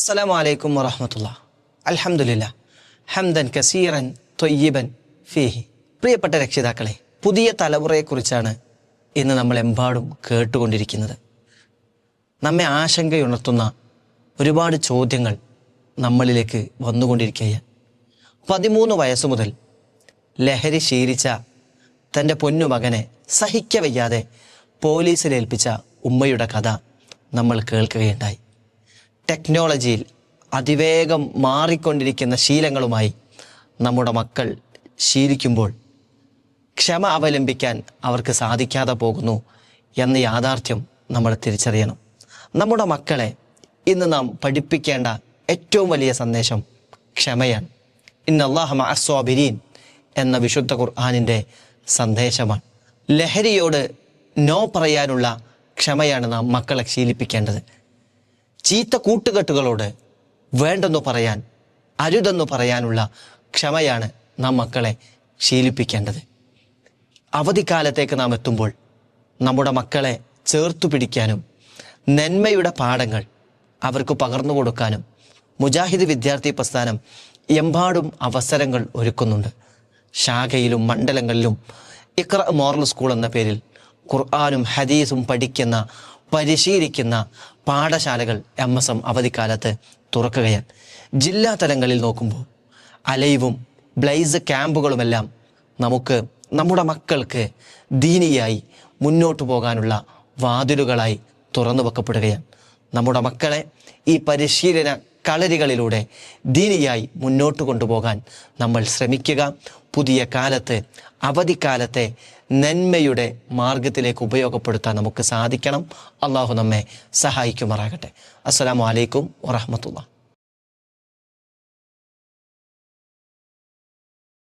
അസ്സലാമു അലൈക്കും വറഹമത്തുള്ള. അൽഹംദുലില്ല. ഹംദൻ കസീറൻ തൊയ്യബൻ ഫീഹി. പ്രിയപ്പെട്ട രക്ഷിതാക്കളെ പുതിയ തലമുറയെക്കുറിച്ചാണ് ഇന്ന് നമ്മൾ എമ്പാടും കേട്ടുകൊണ്ടിരിക്കുന്നത്. നമ്മെ ആശങ്കയുണർത്തുന്ന ഒരുപാട് ചോദ്യങ്ങൾ നമ്മളിലേക്ക് വന്നുകൊണ്ടിരിക്കുകയാണ്. പതിമൂന്ന് വയസ്സു മുതൽ ലഹരി ശീലിച്ച തന്റെ പൊന്നുമകനെ സഹിക്കവയ്യാതെ പോലീസിലേൽപ്പിച്ച ഉമ്മയുടെ കഥ നമ്മൾ കേൾക്കുകയുണ്ടായി. ടെക്നോളജിയിൽ അതിവേഗം മാറിക്കൊണ്ടിരിക്കുന്ന ശീലങ്ങളുമായി നമ്മുടെ മക്കൾ ശീലിക്കുമ്പോൾ ക്ഷമ അവലംബിക്കാൻ അവർക്ക് സാധിക്കാതെ പോകുന്നു എന്ന യാഥാർത്ഥ്യം നമ്മൾ തിരിച്ചറിയണം. നമ്മുടെ മക്കളെ ഇന്ന് നാം പഠിപ്പിക്കേണ്ട ഏറ്റവും വലിയ സന്ദേശം ക്ഷമയാണ്. ഇന്ന് അള്ളാഹമ അസ്വാബിരീൻ എന്ന വിശുദ്ധ ഖുർആാനിന്റെ സന്ദേശമാണ്. ലഹരിയോട് നോ പറയാനുള്ള ക്ഷമയാണ് നാം മക്കളെ ശീലിപ്പിക്കേണ്ടത്. ചീത്ത കൂട്ടുകെട്ടുകളോട് വേണ്ടെന്നു പറയാൻ അരുതെന്നു പറയാനുള്ള ക്ഷമയാണ് നാം മക്കളെ ശീലിപ്പിക്കേണ്ടത്. അവധിക്കാലത്തേക്ക് നാം എത്തുമ്പോൾ നമ്മുടെ മക്കളെ ചേർത്തു പിടിക്കാനും നന്മയുടെ പാഠങ്ങൾ അവർക്ക് പകർന്നു കൊടുക്കാനും മുജാഹിദ് വിദ്യാർത്ഥി പ്രസ്ഥാനം എമ്പാടും അവസരങ്ങൾ ഒരുക്കുന്നുണ്ട്. ശാഖയിലും മണ്ഡലങ്ങളിലും ഇക്ര മോറൽ സ്കൂൾ എന്ന പേരിൽ ഖുർആാനും ഹദീസും പഠിക്കുന്ന പരിശീലിക്കുന്ന പാഠശാലകൾ എം എസ് എം അവധിക്കാലത്ത് തുറക്കുകയാണ്. ജില്ലാ തലങ്ങളിൽ നോക്കുമ്പോൾ അലൈവും ബ്ലൈസ് ക്യാമ്പുകളുമെല്ലാം നമുക്ക് നമ്മുടെ മക്കൾക്ക് ദീനിയായി മുന്നോട്ട് പോകാനുള്ള വാതിലുകളായി തുറന്നു വെക്കപ്പെടുകയാണ് നമ്മുടെ മക്കളെ ഈ പരിശീലന കളരികളിലൂടെ ദീനിയായി മുന്നോട്ട് കൊണ്ടുപോകാൻ നമ്മൾ ശ്രമിക്കുക. പുതിയ കാലത്ത് അവധിക്കാലത്തെ നന്മയുടെ മാർഗത്തിലേക്ക് ഉപയോഗപ്പെടുത്താൻ നമുക്ക് സാധിക്കണം. അള്ളാഹു നമ്മെ സഹായിക്കുമാറാകട്ടെ. അസ്സലാമു അലൈക്കും വറഹമത്തുള്ള